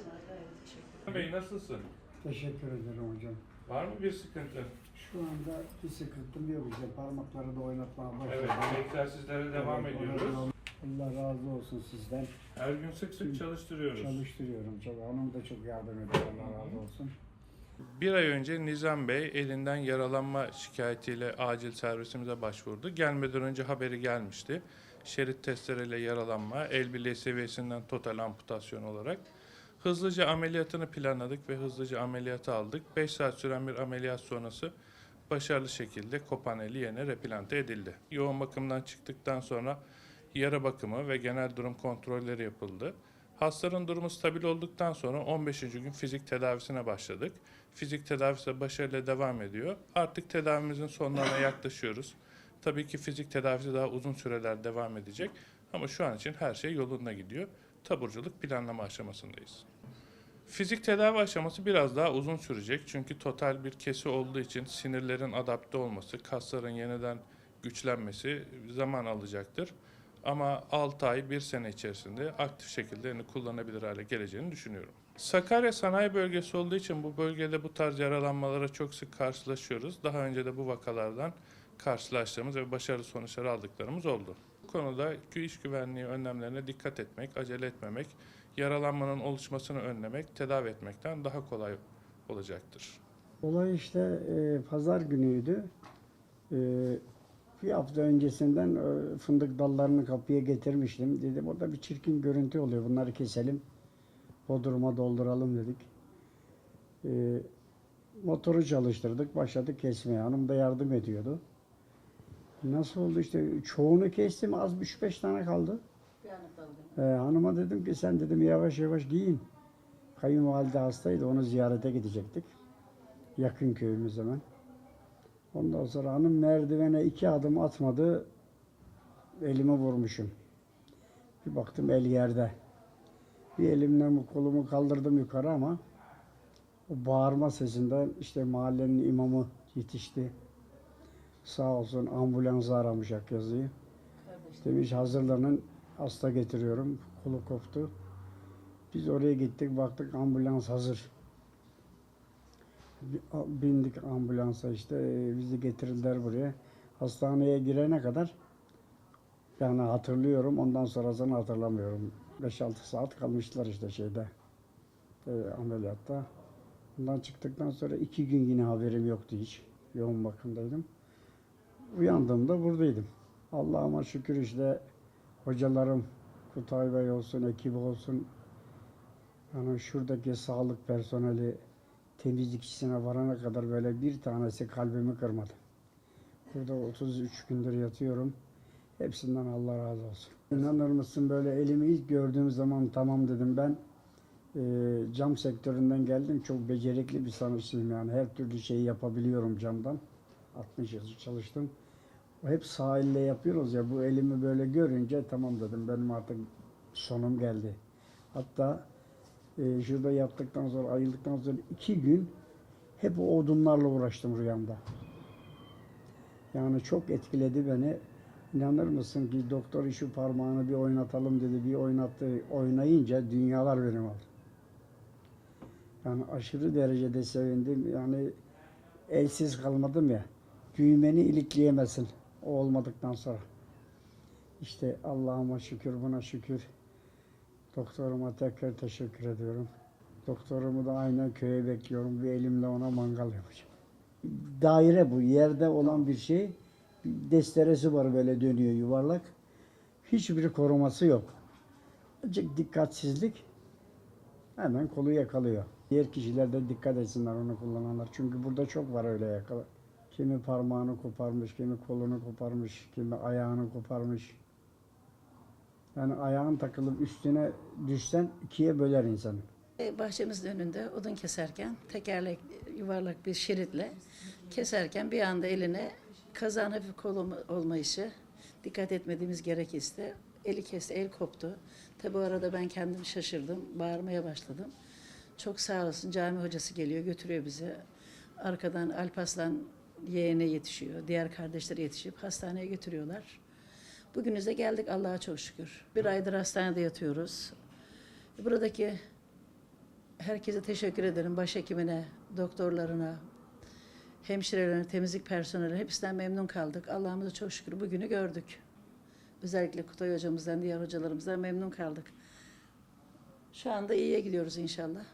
Ayrı teşekkür ederim. Bey nasılsın? Teşekkür ederim hocam. Var mı bir sıkıntı? Şu anda bir sıkıntım yok işte parmakları da oynatmaya başladım. Evet, egzersizlere devam Evet, ediyoruz. Allah razı olsun sizden. Her gün sık sık çalıştırıyoruz. Çalıştırıyorum çok. Hanım da çok yardım ediyor. Allah razı olsun. Bir ay önce Nizam Bey elinden yaralanma şikayetiyle acil servisimize başvurdu. Gelmeden önce haberi gelmişti. Şerit testleriyle yaralanma, el bileği seviyesinden total amputasyon olarak. Hızlıca ameliyatını planladık ve hızlıca ameliyatı aldık. 5 saat süren bir ameliyat sonrası başarılı şekilde kopan eli yerine replante edildi. Yoğun bakımdan çıktıktan sonra yara bakımı ve genel durum kontrolleri yapıldı. Hastanın durumu stabil olduktan sonra 15. gün fizik tedavisine başladık. Fizik tedavisi de başarıyla devam ediyor. Artık tedavimizin sonlarına yaklaşıyoruz. Tabii ki fizik tedavisi daha uzun süreler devam edecek ama şu an için her şey yolunda gidiyor. Taburculuk planlama aşamasındayız. Fizik tedavi aşaması biraz daha uzun sürecek çünkü total bir kesi olduğu için sinirlerin adapte olması, kasların yeniden güçlenmesi zaman alacaktır. Ama 6 ay, 1 sene içerisinde aktif şekilde yani kullanabilir hale geleceğini düşünüyorum. Sakarya sanayi bölgesi olduğu için bu bölgede bu tarz yaralanmalara çok sık karşılaşıyoruz. Daha önce de bu vakalardan karşılaştığımız ve başarılı sonuçlar aldıklarımız oldu. Bu konuda iş güvenliği önlemlerine dikkat etmek, acele etmemek, yaralanmanın oluşmasını önlemek, tedavi etmekten daha kolay olacaktır. Olay işte e, pazar günüydü. E, bir hafta öncesinden e, fındık dallarını kapıya getirmiştim. Dedim orada bir çirkin görüntü oluyor. Bunları keselim. Bodruma dolduralım dedik. E, motoru çalıştırdık. Başladık kesmeye. Hanım da yardım ediyordu. Nasıl oldu işte çoğunu kestim. Az 3-5 tane kaldı. Ee, hanıma dedim ki sen dedim yavaş yavaş giyin. Kayınvalide hastaydı onu ziyarete gidecektik. Yakın köyümüz hemen. Ondan sonra hanım merdivene iki adım atmadı. Elimi vurmuşum. Bir baktım el yerde. Bir elimden bu kolumu kaldırdım yukarı ama o bağırma sesinden işte mahallenin imamı yetişti. Sağ olsun ambulansı aramış Akyazı'yı. Demiş hazırlanın hasta getiriyorum. Kolu koptu. Biz oraya gittik baktık ambulans hazır. Bi- Bindik ambulansa işte e, bizi getirdiler buraya. Hastaneye girene kadar yani hatırlıyorum ondan sonrasını hatırlamıyorum. 5-6 saat kalmışlar işte şeyde e, ameliyatta. Bundan çıktıktan sonra iki gün yine haberim yoktu hiç. Yoğun bakımdaydım. Uyandığımda buradaydım. Allah'ıma şükür işte hocalarım, Kutay Bey olsun, ekibi olsun, yani şuradaki sağlık personeli temizlikçisine varana kadar böyle bir tanesi kalbimi kırmadı. Burada 33 gündür yatıyorum. Hepsinden Allah razı olsun. İnanır mısın böyle elimi ilk gördüğüm zaman tamam dedim ben e, cam sektöründen geldim. Çok becerikli bir sanatçıyım yani her türlü şeyi yapabiliyorum camdan. 60 yıl çalıştım. Hep sahille yapıyoruz ya bu elimi böyle görünce tamam dedim benim artık sonum geldi. Hatta e, şurada yattıktan sonra ayıldıktan sonra iki gün hep o odunlarla uğraştım rüyamda. Yani çok etkiledi beni. İnanır mısın ki doktor şu parmağını bir oynatalım dedi. Bir oynattı. Oynayınca dünyalar benim oldu. Yani aşırı derecede sevindim. Yani elsiz kalmadım ya. Düğmeni ilikleyemezsin o olmadıktan sonra. İşte Allah'ıma şükür buna şükür. Doktoruma tekrar teşekkür ediyorum. Doktorumu da aynen köye bekliyorum. Bir elimle ona mangal yapacağım. Daire bu. Yerde olan bir şey. Desteresi var böyle dönüyor yuvarlak. Hiçbir koruması yok. Azıcık dikkatsizlik hemen kolu yakalıyor. Diğer kişiler de dikkat etsinler onu kullananlar. Çünkü burada çok var öyle yakala. Kimi parmağını koparmış, kimi kolunu koparmış, kimi ayağını koparmış. Yani ayağın takılıp üstüne düşsen ikiye böler insanı. E, Bahçemizin önünde odun keserken tekerlek yuvarlak bir şeritle keserken bir anda eline kazan hafif kolu olmayışı dikkat etmediğimiz gerekirse eli kesti, el koptu. Tabi o arada ben kendim şaşırdım, bağırmaya başladım. Çok sağ olsun cami hocası geliyor, götürüyor bizi. Arkadan Alpaslan yeğene yetişiyor, diğer kardeşleri yetişip hastaneye götürüyorlar. Bugünüze geldik Allah'a çok şükür. Bir aydır hastanede yatıyoruz. Buradaki herkese teşekkür ederim. Başhekimine, doktorlarına, hemşirelerine, temizlik personeline hepsinden memnun kaldık. Allah'ımıza çok şükür bugünü gördük. Özellikle Kutay hocamızdan, diğer hocalarımızdan memnun kaldık. Şu anda iyiye gidiyoruz inşallah.